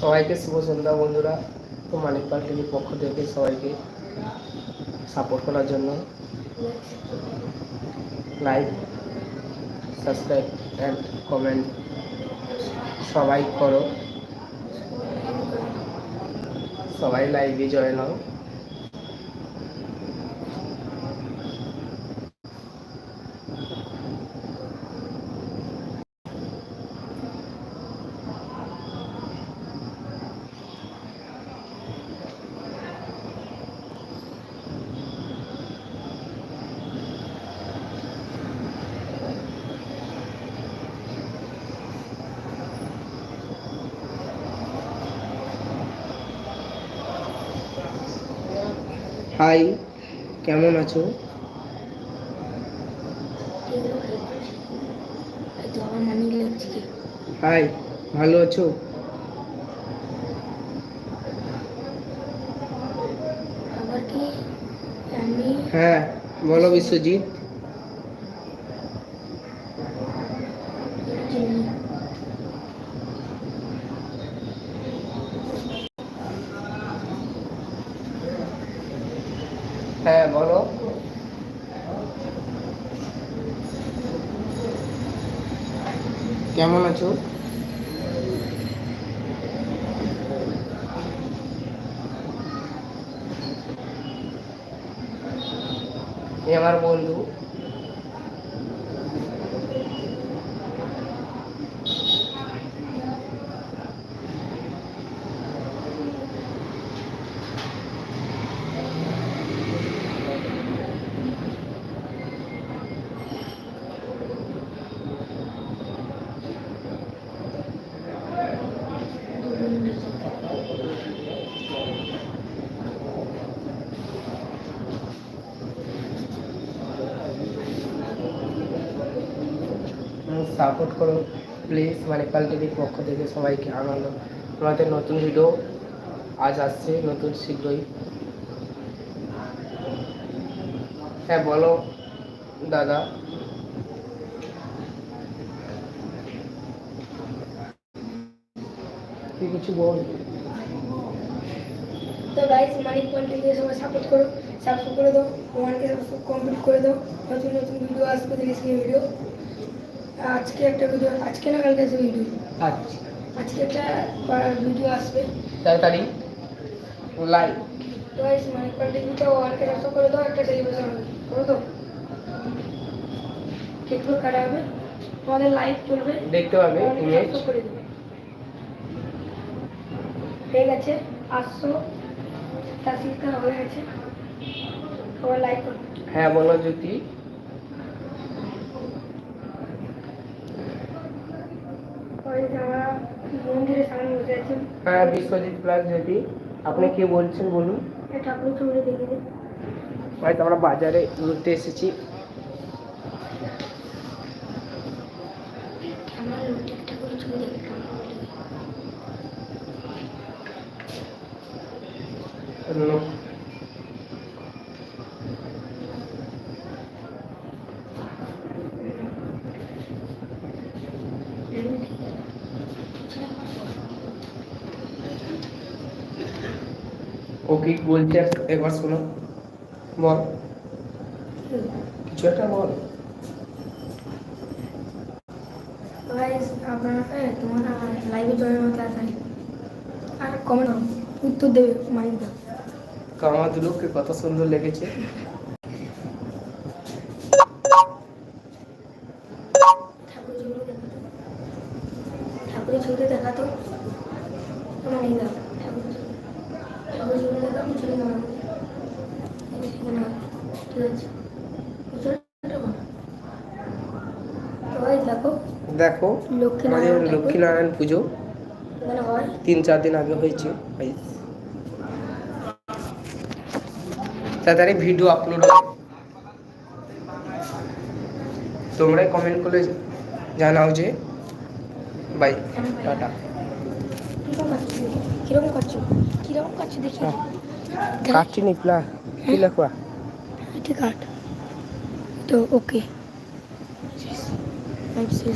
সবাইকে শুভ সন্ধ্যা বন্ধুরা। তো মানিক পাল টিভির পক্ষ থেকে সবাইকে সাপোর্ট করার জন্য লাইক সাবস্ক্রাইব অ্যান্ড কমেন্ট সবাই করো। সবাই লাইভে জয়েন হও। হাই কেমন আছো? হাই ভালো আছো? হ্যাঁ বলো বিশ্বজিৎ চিনি হ্যাঁ বলো কেমন আছো? এ আমার বন্ধু। সাপোর্ট করো প্লিজ মানে কাল টিভির পক্ষ থেকে সবাইকে আনন্দ। আমাদের নতুন ভিডিও আজ আসছে, নতুন শীঘ্রই। হ্যাঁ বলো, দাদা। তুই কিছু বল। তো গাইস মানিক পয়েন্ট সবাই সাপোর্ট করো সাবস্ক্রাইব করে দাও ওয়ানকে সাবস্ক্রাইব কমপ্লিট করে দাও। নতুন নতুন ভিডিও আসবে রিসেন্ট ভিডিও আজকে একটা ভিডিও আজকে না কালকে আসবে ভিডিও আচ্ছা। আজকে একটা ভিডিও আসবে। তাড়াতাড়ি লাইক গাইস মানিক পয়েন্ট ওয়ানকে সাবস্ক্রাইব করে দাও একটা সেলিব্রেশন করে দাও। কেকগুলো কাটা হবে। তোমাদের লাইভ চলবে। দেখতে পাবে ওয়ানকে ইমেজ করে দেবে গেছে আটশো সাতাশিটা হয়ে গেছে। সবাই লাইক হ্যাঁ বলো জ্যোতি হ্যাঁ বিশ্বজিৎ প্লাস জ্যোতি আপনি কি বলছেন বলুন? দিই হয়তো আমরা বাজারে ঘুরতে এসেছি। আমার লোকটিক ঠাকুরের ছবি দেখে কেমন লাগল? লোক ও কি বলছে এক- একবার শোনো। বল। কিছু একটা বল। তোমরা লাইভে জয়েন হতে আসেন আর কমেন্ট উত্তর দেবে কামাদুলোকে কত সুন্দর লেগেছে। ঠাকুরের ছবিটা দেখাতো। ছবি। দেখাবো চলে ঠিক আছে বল। তো guys, দেখো আমাদের লক্ষ্মীনারায়ণ পুজো। তিন চার দিন আগে হয়েছে। তাড়াতাড়ি ভিডিও আপলোড তোমরাই কমেন্ট করে জানাও যে বাই টাটা কীরকম কাটছো কীরকম কাটছো দেখি। হ্যাঁ। কাটছি নি প্লা। কি লেখা এটা কাট। তো ওকে হয়েছে